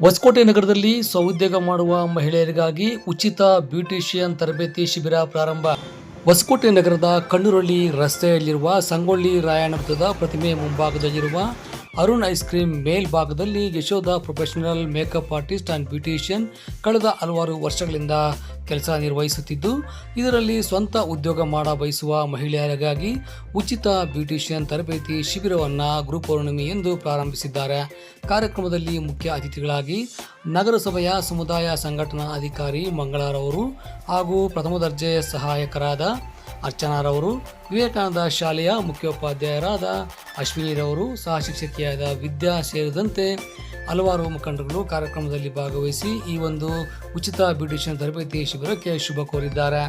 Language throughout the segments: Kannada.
ಹೊಸಕೋಟೆ ನಗರದಲ್ಲಿ ಸ್ವಉದ್ಯೋಗ ಮಾಡುವ ಮಹಿಳೆಯರಿಗಾಗಿ ಉಚಿತ ಬ್ಯೂಟಿಷಿಯನ್ ತರಬೇತಿ ಶಿಬಿರ ಪ್ರಾರಂಭ. ಹೊಸಕೋಟೆ ನಗರದ ಕಣ್ಣುರಳ್ಳಿ ರಸ್ತೆಯಲ್ಲಿರುವ ಸಂಗೊಳ್ಳಿ ರಾಯಣ್ಣ ಪ್ರತಿಮೆ ಮುಂಭಾಗದಲ್ಲಿರುವ ಅರುಣ್ ಐಸ್ ಕ್ರೀಮ್ ಮೇಲ್ಭಾಗದಲ್ಲಿ Yashodha professional makeup artist and beautician ಕಳೆದ ಹಲವಾರು ವರ್ಷಗಳಿಂದ ಕೆಲಸ ನಿರ್ವಹಿಸುತ್ತಿದ್ದು, ಇದರಲ್ಲಿ ಸ್ವಂತ ಉದ್ಯೋಗ ಮಾಡ ಬಯಸುವ ಮಹಿಳೆಯರಿಗಾಗಿ ಉಚಿತ ಬ್ಯೂಟಿಷಿಯನ್ ತರಬೇತಿ ಶಿಬಿರವನ್ನು ಗುರುಪೌರ್ಣಿಮೆ ಎಂದು ಪ್ರಾರಂಭಿಸಿದ್ದಾರೆ. ಕಾರ್ಯಕ್ರಮದಲ್ಲಿ ಮುಖ್ಯ ಅತಿಥಿಗಳಾಗಿ ನಗರಸಭೆಯ ಸಮುದಾಯ ಸಂಘಟನಾ ಅಧಿಕಾರಿ ಮಂಗಳಾರವರು ಹಾಗೂ ಪ್ರಥಮ ದರ್ಜೆ ಸಹಾಯಕರಾದ ಅರ್ಚನಾರವರು, ವಿವೇಕಾನಂದ ಶಾಲೆಯ ಮುಖ್ಯೋಪಾಧ್ಯಾಯರಾದ ಅಶ್ವಿನಿರವರು ಸಹ ಶಿಕ್ಷಕಿಯಾದ ವಿದ್ಯಾ ಸೇರಿದಂತೆ ಹಲವಾರು ಮುಖಂಡರುಗಳು ಕಾರ್ಯಕ್ರಮದಲ್ಲಿ ಭಾಗವಹಿಸಿ ಈ ಒಂದು ಉಚಿತ ಬ್ಯೂಟಿಷಿಯನ್ ತರಬೇತಿ ಶಿಬಿರಕ್ಕೆ ಶುಭ ಕೋರಿದ್ದಾರೆ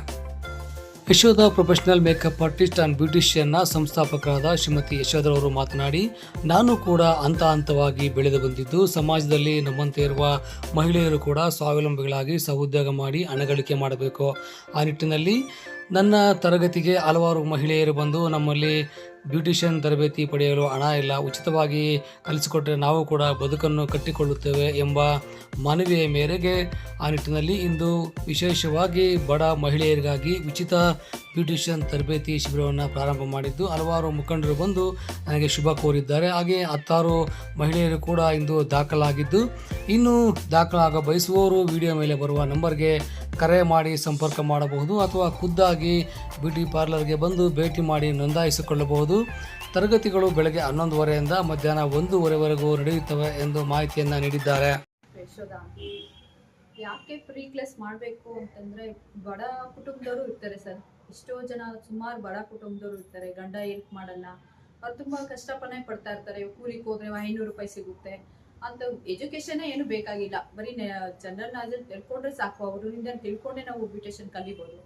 Yashodha professional makeup artist and ಬ್ಯೂಟಿಷಿಯನ್ನ ಸಂಸ್ಥಾಪಕರಾದ ಶ್ರೀಮತಿ ಯಶೋಧರವರು ಮಾತನಾಡಿ, ನಾನು ಕೂಡ ಹಂತ ಹಂತವಾಗಿ ಬೆಳೆದು ಬಂದಿದ್ದು, ಸಮಾಜದಲ್ಲಿ ನಮ್ಮಂತೆ ಇರುವ ಮಹಿಳೆಯರು ಕೂಡ ಸ್ವಾವಲಂಬಿಗಳಾಗಿ ಸಹೋದ್ಯೋಗ ಮಾಡಿ ಹಣಗಳಿಕೆ ಮಾಡಬೇಕು. ಆ ನಿಟ್ಟಿನಲ್ಲಿ ನನ್ನ ತರಗತಿಗೆ ಹಲವಾರು ಮಹಿಳೆಯರು ಬಂದು ನಮ್ಮಲ್ಲಿ ಬ್ಯೂಟಿಷಿಯನ್ ತರಬೇತಿ ಪಡೆಯಲು ಹಣ ಇಲ್ಲ. ಉಚಿತವಾಗಿ ಕಲಿಸಿಕೊಟ್ಟರೆ ನಾವು ಕೂಡ ಬದುಕನ್ನು ಕಟ್ಟಿಕೊಳ್ಳುತ್ತೇವೆ ಎಂಬ ಮನವಿಯ ಮೇರೆಗೆ ಆ ನಿಟ್ಟಿನಲ್ಲಿ ಇಂದು ವಿಶೇಷವಾಗಿ ಬಡ ಮಹಿಳೆಯರಿಗಾಗಿ ಉಚಿತ ಬ್ಯೂಟಿಷಿಯನ್ ತರಬೇತಿ ಶಿಬಿರವನ್ನು ಪ್ರಾರಂಭ ಮಾಡಿದ್ದು, ಹಲವಾರು ಮುಖಂಡರು ಬಂದು ನನಗೆ ಶುಭ ಕೋರಿದ್ದಾರೆ. ಹಾಗೆ ಹತ್ತಾರು ಮಹಿಳೆಯರು ಕೂಡ ಇಂದು ದಾಖಲಾಗಿದ್ದು, ಇನ್ನು ದಾಖಲಾಗ ಬಯಸುವವರು ವಿಡಿಯೋ ಮೇಲೆ ಬರುವ ನಂಬರ್ಗೆ ಕರೆ ಮಾಡಿ ಸಂಪರ್ಕ ಮಾಡಬಹುದು ಅಥವಾ ಖುದ್ದಾಗಿ ಬ್ಯೂಟಿ ಪಾರ್ಲರ್ಗೆ ಬಂದು ಭೇಟಿ ಮಾಡಿ ನೋಂದಾಯಿಸಿಕೊಳ್ಳಬಹುದು. ತರಗತಿಗಳು ಬೆಳಗ್ಗೆ ಹನ್ನೊಂದುವರೆಯಿಂದ ಮಧ್ಯಾಹ್ನ ಒಂದೂವರೆವರೆಗೂ ನಡೆಯುತ್ತವೆ ಎಂದು ಮಾಹಿತಿಯನ್ನು ನೀಡಿದ್ದಾರೆ. ಯಾಕೆ ಫ್ರೀ ಕ್ಲಾಸ್ ಮಾಡಬೇಕು ಅಂತಂದ್ರೆ ಬಡ ಕುಟುಂಬದವರು ಇರ್ತಾರೆ ಸರ್. ಎಷ್ಟೋ ಜನ, ಸುಮಾರು ಬಡ ಕುಟುಂಬದವರು ಇರ್ತಾರೆ, ಗಂಡ ಹೆಲ್ಪ್ ಮಾಡಲ್ಲ. ಅವ್ರು ತುಂಬಾ ಕಷ್ಟಪನೇ ಪಡ್ತಾ ಇರ್ತಾರೆ. ಕೂಲಿಗೆ ಹೋದ್ರೆ ಐನೂರು ರೂಪಾಯಿ ಸಿಗುತ್ತೆ. ಅಂತ ಎಜುಕೇಶನ್ ಏನು ಬೇಕಾಗಿಲ್ಲ. ಬರೀ ಜನರಲ್ ನಾಲೆಜ್ ತಿಳ್ಕೊಂಡ್ರೆ ಸಾಕು. ಅವರಿಂದ ತಿಳ್ಕೊಂಡೆ ನಾವು ಬ್ಯೂಟಿಷನ್ ಕಲಿಬೋದು.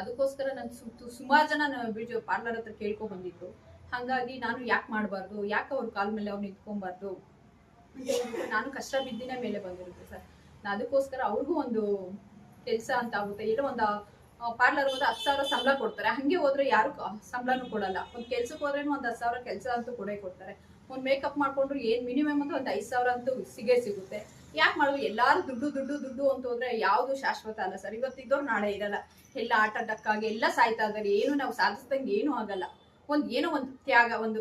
ಅದಕ್ಕೋಸ್ಕರ ನಾನು ಸುಮಾರು ಜನ ಬ್ಯೂಟಿ ಪಾರ್ಲರ್ ಹತ್ರ ಕೇಳ್ಕೊಂಡ್ ಬಂದಿದ್ರು. ಹಾಗಾಗಿ ನಾನು ಯಾಕೆ ಮಾಡಬಾರ್ದು? ಯಾಕೆ ಅವ್ರ ಕಾಲ್ ಮೇಲೆ ಅವ್ರು ನಿಂತ್ಕೊಬಾರ್ದು? ನಾನು ಕಷ್ಟ ಬಿದ್ದಿನ ಮೇಲೆ ಬಂದಿರುತ್ತೆ ಸರ್. ಅದಕ್ಕೋಸ್ಕರ ಅವ್ರಿಗೂ ಒಂದು ಕೆಲಸ ಅಂತ ಆಗುತ್ತೆ. ಇಲ್ಲ ಒಂದು ಪಾರ್ಲರ್ ಹೋದ್ರೆ ಹತ್ತು ಸಾವಿರ ಸಂಬಳ ಕೊಡ್ತಾರೆ. ಹಂಗೆ ಹೋದ್ರೆ ಯಾರು ಸಂಬಳನೂ ಕೊಡಲ್ಲ. ಒಂದು ಕೆಲ್ಸಕ್ಕೆ ಹೋದ್ರೇನು ಒಂದು ಹತ್ತು ಸಾವಿರ ಕೆಲಸ ಅಂತೂ ಕೊಡೇ ಕೊಡ್ತಾರೆ. ಒಂದು ಮೇಕಪ್ ಮಾಡಿಕೊಂಡ್ರು ಏನ್ ಮಿನಿಮಮ್ ಅಂದ್ರೆ ಒಂದು ಐದು ಸಾವಿರ ಅಂತೂ ಸಿಗೇ ಸಿಗುತ್ತೆ. ಯಾಕೆ ಮಾಡೋದು? ಎಲ್ಲಾರು ದುಡ್ಡು ದುಡ್ಡು ದುಡ್ಡು ಅಂತ ಹೋದ್ರೆ ಯಾವುದು ಶಾಶ್ವತ ಅಲ್ಲ ಸರ್. ಇವತ್ತಿದ್ದವ್ರು ನಾಳೆ ಇರಲ್ಲ. ಎಲ್ಲ ಆಟ ಡಕ್ಕಾಗಿ ಎಲ್ಲ ಸಾಯ್ತಾ ಇದ್ದಾರೆ. ಏನು ನಾವು ಸಾಧಿಸ್ದಂಗೆ ಏನೂ ಆಗಲ್ಲ. ಒಂದು ಏನೋ ಒಂದು ತ್ಯಾಗ ಒಂದು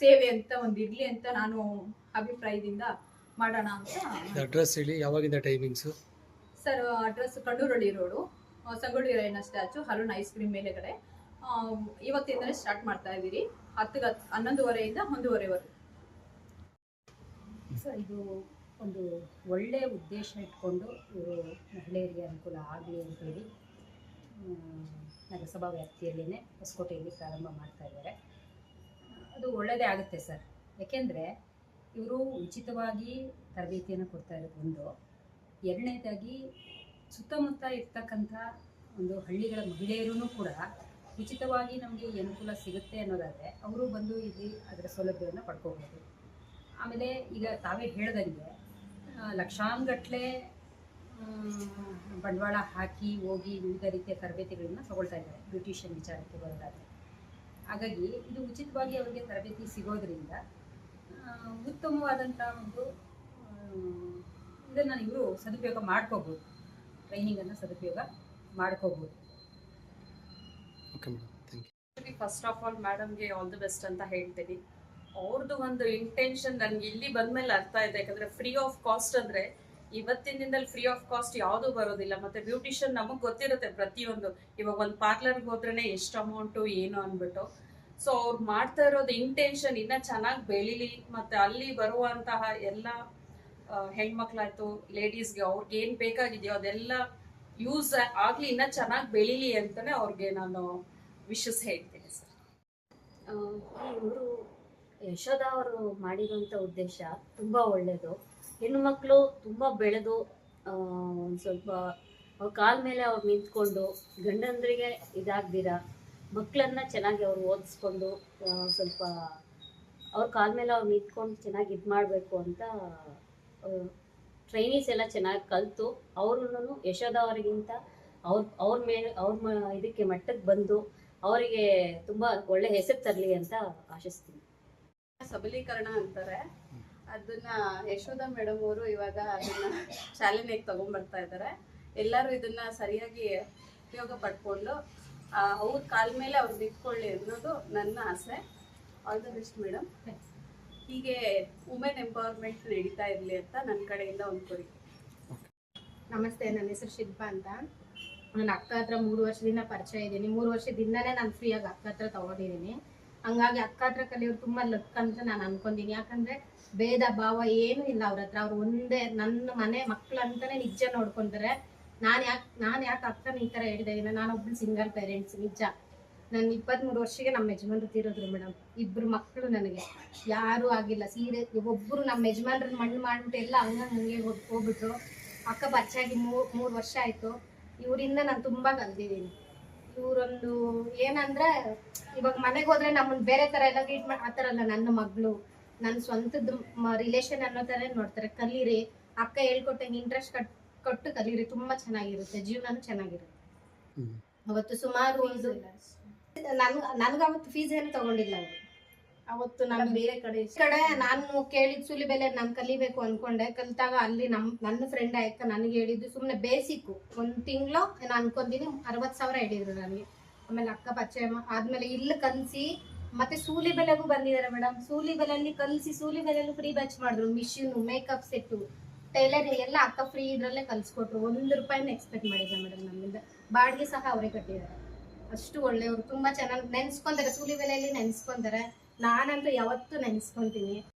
ಸೇವೆ ಅಂತ ಒಂದು ಇರಲಿ ಅಂತ ನಾನು ಅಭಿಪ್ರಾಯದಿಂದ ಮಾಡೋಣ ಅಂತ ಅಡ್ರೆಸ್ ಹೇಳಿ. ಯಾವಾಗಿಂದ timings sir address Kannurahalli road Sangolli Rayanna statue Harun ice cream ಮೇಲೆಗಡೆ. ಇವತ್ತಿಂದಲೇ ಸ್ಟಾರ್ಟ್ ಮಾಡ್ತಾ ಇದ್ದೀರಿ. ಹತ್ತು ಹನ್ನೊಂದುವರೆಯಿಂದ ಒಂದೂವರೆವರೆಗೂ. ಸರ್ ಇದು ಒಂದು ಒಳ್ಳೆಯ ಉದ್ದೇಶ ಇಟ್ಕೊಂಡು ಇವರು ಮಹಿಳೆಯರಿಗೆ ಅನುಕೂಲ ಆಗಲಿ ಅಂತೇಳಿ ನಗರಸಭಾ ವ್ಯಾಪ್ತಿಯಲ್ಲೇ ಹೊಸಕೋಟೆಯಲ್ಲಿ ಪ್ರಾರಂಭ ಮಾಡ್ತಾ ಇದ್ದಾರೆ. ಅದು ಒಳ್ಳೆಯದೇ ಆಗುತ್ತೆ ಸರ್. ಯಾಕೆಂದರೆ ಇವರು ಉಚಿತವಾಗಿ ತರಬೇತಿಯನ್ನು ಕೊಡ್ತಾ ಇರೋದು ಒಂದು. ಎರಡನೇದಾಗಿ ಸುತ್ತಮುತ್ತ ಇರ್ತಕ್ಕಂಥ ಒಂದು ಹಳ್ಳಿಗಳ ಮಹಿಳೆಯರೂ ಕೂಡ ಉಚಿತವಾಗಿ ನಮಗೆ ಈ ಅನುಕೂಲ ಸಿಗುತ್ತೆ ಅನ್ನೋದಾದರೆ ಅವರು ಬಂದು ಇಲ್ಲಿ ಅದರ ಸೌಲಭ್ಯವನ್ನು ಪಡ್ಕೋಬೋದು. ಆಮೇಲೆ ಈಗ ತಾವೇ ಹೇಳ್ದಂಗೆ ಲಕ್ಷಾನುಗಟ್ಟಲೆ ಬಂಡವಾಳ ಹಾಕಿ ಹೋಗಿ ವಿವಿಧ ರೀತಿಯ ತರಬೇತಿಗಳನ್ನು ತಗೊಳ್ತಾ ಇದ್ದಾರೆ, ಬ್ಯೂಟಿಷಿಯನ್ ವಿಚಾರಕ್ಕೆ ಬರೋದಾದರೆ. ಹಾಗಾಗಿ ಇದು ಉಚಿತವಾಗಿ ಅವರಿಗೆ ತರಬೇತಿ ಸಿಗೋದ್ರಿಂದ ಉತ್ತಮವಾದಂಥ ಒಂದು ಇದನ್ನು ಇವರು ಸದುಪಯೋಗ ಮಾಡ್ಕೋಬೋದು. ಟ್ರೈನಿಂಗನ್ನು ಸದುಪಯೋಗ ಮಾಡ್ಕೋಬೋದು. Okay madam thank you first of all ಮೇಡಮ್ಗೆ all the best ಅಂತ ಹೇಳ್ತೀನಿ. ಅವ್ರದ್ದು ಒಂದು ಇಂಟೆನ್ಷನ್ ನನಗೆ ಇಲ್ಲಿ ಬಂದ್ಮೇಲೆ ಅರ್ಥ ಇದೆ ಯಾಕಂದ್ರೆ ಫ್ರೀ ಆಫ್ ಕಾಸ್ಟ್ ಅಂದ್ರೆ ಇವತ್ತಿನ ದಿನದಲ್ಲಿ ಫ್ರೀ ಆಫ್ ಕಾಸ್ಟ್ ಯಾವುದು ಬರೋದಿಲ್ಲ. ಮತ್ತೆ ಬ್ಯೂಟಿಷಿಯನ್ ನಮಗ್ ಗೊತ್ತಿರುತ್ತೆ ಪ್ರತಿಯೊಂದು. ಇವಾಗ ಒಂದು ಪಾರ್ಲರ್ಗೆ ಹೋದ್ರೇನೆ ಎಷ್ಟು ಅಮೌಂಟು ಏನು ಅಂದ್ಬಿಟ್ಟು ಸೊ ಅವ್ರು ಮಾಡ್ತಾ ಇರೋದು ಇಂಟೆನ್ಷನ್ ಇನ್ನ ಚೆನ್ನಾಗಿ ಬೆಳಿಲಿ. ಮತ್ತೆ ಅಲ್ಲಿ ಬರುವಂತಹ ಎಲ್ಲ ಹೆಣ್ಮಕ್ಳಾಯ್ತು ಲೇಡೀಸ್ಗೆ ಅವ್ರಿಗೆ ಏನ್ ಬೇಕಾಗಿದೆಯೋ ಅದೆಲ್ಲ ಯೂಸ್ ಆಗ್ಲಿ ಇನ್ನ ಚೆನ್ನಾಗಿ ಬೆಳಿಲಿ ಅಂತಾನೆ ಅವ್ರಿಗೆ ನಾನು ವಿಶಸ್ ಹೇಳ್ತೀನಿ ಸರ್. ಇವರು ಯಶೋಧ ಅವರು ಮಾಡಿರುವಂಥ ಉದ್ದೇಶ ತುಂಬ ಒಳ್ಳೆಯದು ಹೆಣ್ಣುಮಕ್ಕಳು ತುಂಬ ಬೆಳೆದು ಒಂದು ಸ್ವಲ್ಪ ಅವ್ರ ಕಾಲ ಮೇಲೆ ಅವ್ರು ನಿಂತ್ಕೊಂಡು ಗಂಡಂದ್ರಿಗೆ ಇದಾಗ್ದಿರ ಮಕ್ಕಳನ್ನ ಚೆನ್ನಾಗಿ ಅವ್ರು ಓದಿಸ್ಕೊಂಡು ಸ್ವಲ್ಪ ಅವ್ರ ಕಾಲ ಮೇಲೆ ಅವ್ರು ನಿಂತ್ಕೊಂಡು ಚೆನ್ನಾಗಿ ಇದು ಮಾಡಬೇಕು ಅಂತ ಟ್ರೈನೀಸ್ ಎಲ್ಲ ಚೆನ್ನಾಗಿ ಕಲಿತು ಅವ್ರೂ ಯಶೋಧ ಅವರಿಗಿಂತ ಅವ್ರ ಅವ್ರ ಮೇಲೆ ಅವ್ರ ಇದಕ್ಕೆ ಮಟ್ಟಕ್ಕೆ ಬಂದು ಅವರಿಗೆ ತುಂಬ ಒಳ್ಳೆ ಹೆಸರು ತರಲಿ ಅಂತ ಆಶಿಸ್ತೀನಿ. ಸಬಲೀಕರಣ ಅಂತಾರೆ. ಅದನ್ನ ಯಶೋಧ ಮೇಡಮ್ ಅವರು ಇವಾಗ ಅದನ್ನ ಚಾಲನೆಗೆ ತಗೊಂಡ್ಬರ್ತಾ ಇದ್ದಾರೆ ಎಲ್ಲರೂ ಇದನ್ನ ಸರಿಯಾಗಿ ಉಪಯೋಗ ಪಡ್ಕೊಂಡು ಅವ್ರ ಕಾಲ ಮೇಲೆ ಅವ್ರು ನಿಂತ್ಕೊಳ್ಳಿ ಅನ್ನೋದು ನನ್ನ ಆಸೆ. ಆಲ್ ದ ಬೆಸ್ಟ್ ಮೇಡಮ್ ಹೀಗೆ ವುಮೆನ್ ಎಂಪವರ್ಮೆಂಟ್ ನಡೀತಾ ಇರಲಿ ಅಂತ ನನ್ನ ಕಡೆಯಿಂದ ಒಂದು ಕೋರಿಕೆ ನಮಸ್ತೆ, ನನ್ನ ಹೆಸರು ಶಿಲ್ಪಾ ಅಂತ. ನನ್ನ ಅಕ್ಕ ಹತ್ರ ಮೂರು ವರ್ಷದಿಂದ ಪರಿಚಯ ಇದ್ದೀನಿ. ಮೂರು ವರ್ಷದಿಂದನೇ ನಾನು ಫ್ರೀಯಾಗಿ ಅಕ್ಕ ಹತ್ರ ತಗೊಂಡಿದ್ದೀನಿ. ಹಂಗಾಗಿ ಅಕ್ಕ ಹತ್ರ ಕಲಿಯೋರು ತುಂಬ ಲಕ್ ಅಂತ ನಾನು ಅನ್ಕೊಂಡಿನಿ. ಯಾಕಂದ್ರೆ ಭೇದ ಭಾವ ಏನೂ ಇಲ್ಲ ಅವ್ರ ಹತ್ರ. ಅವ್ರು ಒಂದೇ ನನ್ನ ಮನೆ ಮಕ್ಳು ಅಂತಾನೆ ನಿಜ ನೋಡ್ಕೊಂತಾರೆ. ನಾನು ಯಾಕೆ ನಾನು ಯಾಕೆ ಅಕ್ಕನ ಈ ಥರ ಹೇಳಿದೆ? ನಾನು ಒಬ್ಳು ಸಿಂಗಲ್ ಪೇರೆಂಟ್ಸ್ ನಿಜ. ನಾನು ಇಪ್ಪತ್ತ್ಮೂರು ವರ್ಷಕ್ಕೆ ನಮ್ಮ ಯಜಮಾನ್ರು ತೀರೋದ್ರು ಮೇಡಮ್. ಇಬ್ರು ಮಕ್ಕಳು ನನಗೆ. ಯಾರೂ ಆಗಿಲ್ಲ. ಸೀರೆ ಒಬ್ಬರು ನಮ್ಮ ಯಜಮಾನ್ರನ್ನ ಮಣ್ಣು ಮಾಡಿಬಿಟ್ಟು ಎಲ್ಲ ಹಂಗ ಹಂಗೆ ಹೋಗ್ಬಿಟ್ರು. ಅಕ್ಕ ಬಚ್ಚಾಗಿ ಮೂರು ಮೂರು ವರ್ಷ ಆಯಿತು. ಇವರಿಂದ ನಾನು ತುಂಬ ಕಲ್ತಿದ್ದೀನಿ ಇವರೊಂದು ಏನಂದ್ರೆ ಇವಾಗ ಮನೆಗೆ ಹೋದ್ರೆ ನಮ್ಮನ್ನ ಬೇರೆ ಥರ ಎಲ್ಲ ಟ್ರೀಟ್ ಮಾಡಿ ಆ ಥರ ಅಲ್ಲ ನನ್ನ ಮಗಳು. ನನ್ನ ಸ್ವಂತದ ರಿಲೇಷನ್ ಅನ್ನೋ ಥರ ನೋಡ್ತಾರೆ. ಕಲೀರಿ. ಅಕ್ಕ ಹೇಳ್ಕೊಟ್ಟಂಗೆ ಇಂಟ್ರೆಸ್ಟ್ ಕಟ್ ಕೊಟ್ಟು ಕಲೀರಿ. ತುಂಬ ಚೆನ್ನಾಗಿರುತ್ತೆ. ಜೀವನನೂ ಚೆನ್ನಾಗಿರುತ್ತೆ. ಅವತ್ತು ಸುಮಾರು ಒಂದು ನನ್ಗೆ ನನಗೆ ಅವತ್ತು ಫೀಸ್ ಏನು ತಗೊಂಡಿಲ್ಲ ಅವರು. ಅವತ್ತು ನಾನು ಬೇರೆ ಕಡೆ ಈ ಕಡೆ ನಾನು ಕೇಳಿದ ಸುಲಿ ಬೆಲೆ ನಾನು ಕಲಿಬೇಕು ಅನ್ಕೊಂಡೆ. ಕಲಿತಾಗ ಅಲ್ಲಿ ನಮ್ ನನ್ನ ಫ್ರೆಂಡ್ ಆಯ್ತ ನನಗೆ ಹೇಳಿದ್ದು ಸುಮ್ಮನೆ ಬೇಸಿಕ್ ಒಂದು ತಿಂಗಳು ನಾನು ಅನ್ಕೊಂತೀನಿ ಅರವತ್ತು ಸಾವಿರ ಹೇಳಿದ್ರು ನನಗೆ. ಆಮೇಲೆ ಅಕ್ಕ ಪರಿಚಯ ಆದ್ಮೇಲೆ ಇಲ್ಲಿ ಕಲಿಸಿ ಮತ್ತೆ ಸೂಲಿ ಬೆಲೆಗೂ ಬಂದಿದ್ದಾರೆ ಮೇಡಮ್ ಸೂಲಿ ಬೆಲೆಯಲ್ಲಿ ಕಲಿಸಿ ಸೂಲಿ ಬೆಲೆಲ್ಲೂ ಫ್ರೀ ಬ್ಯಾಚ್ ಮಾಡಿದ್ರು. ಮಿಷಿನ್ ಮೇಕಪ್ ಸೆಟ್ಟು ಟೈಲರ್ ಎಲ್ಲ ಅಕ್ಕ ಫ್ರೀ ಇದ್ರಲ್ಲೇ ಕಲಿಸ್ಕೊಟ್ರು. ಒಂದು ರೂಪಾಯಿನ ಎಕ್ಸ್ಪೆಕ್ಟ್ ಮಾಡಿದ್ದೆ ಮೇಡಮ್ ನಮ್ಮಿಂದ. ಬಾಡಿಗೆ ಸಹ ಅವರೇ ಕಟ್ಟಿದ್ದಾರೆ. ಅಷ್ಟು ಒಳ್ಳೆಯವರು ತುಂಬಾ ಚೆನ್ನಾಗಿ ನೆನ್ಸ್ಕೊಂತಾರೆ ಸೂಲಿ ಬೆಲೆಯಲ್ಲಿ ನೆನ್ಸ್ಕೊಂತಾರೆ. ನಾನಂತೂ ಯಾವತ್ತೂ ನೆನ್ಸ್ಕೊಂತೀನಿ.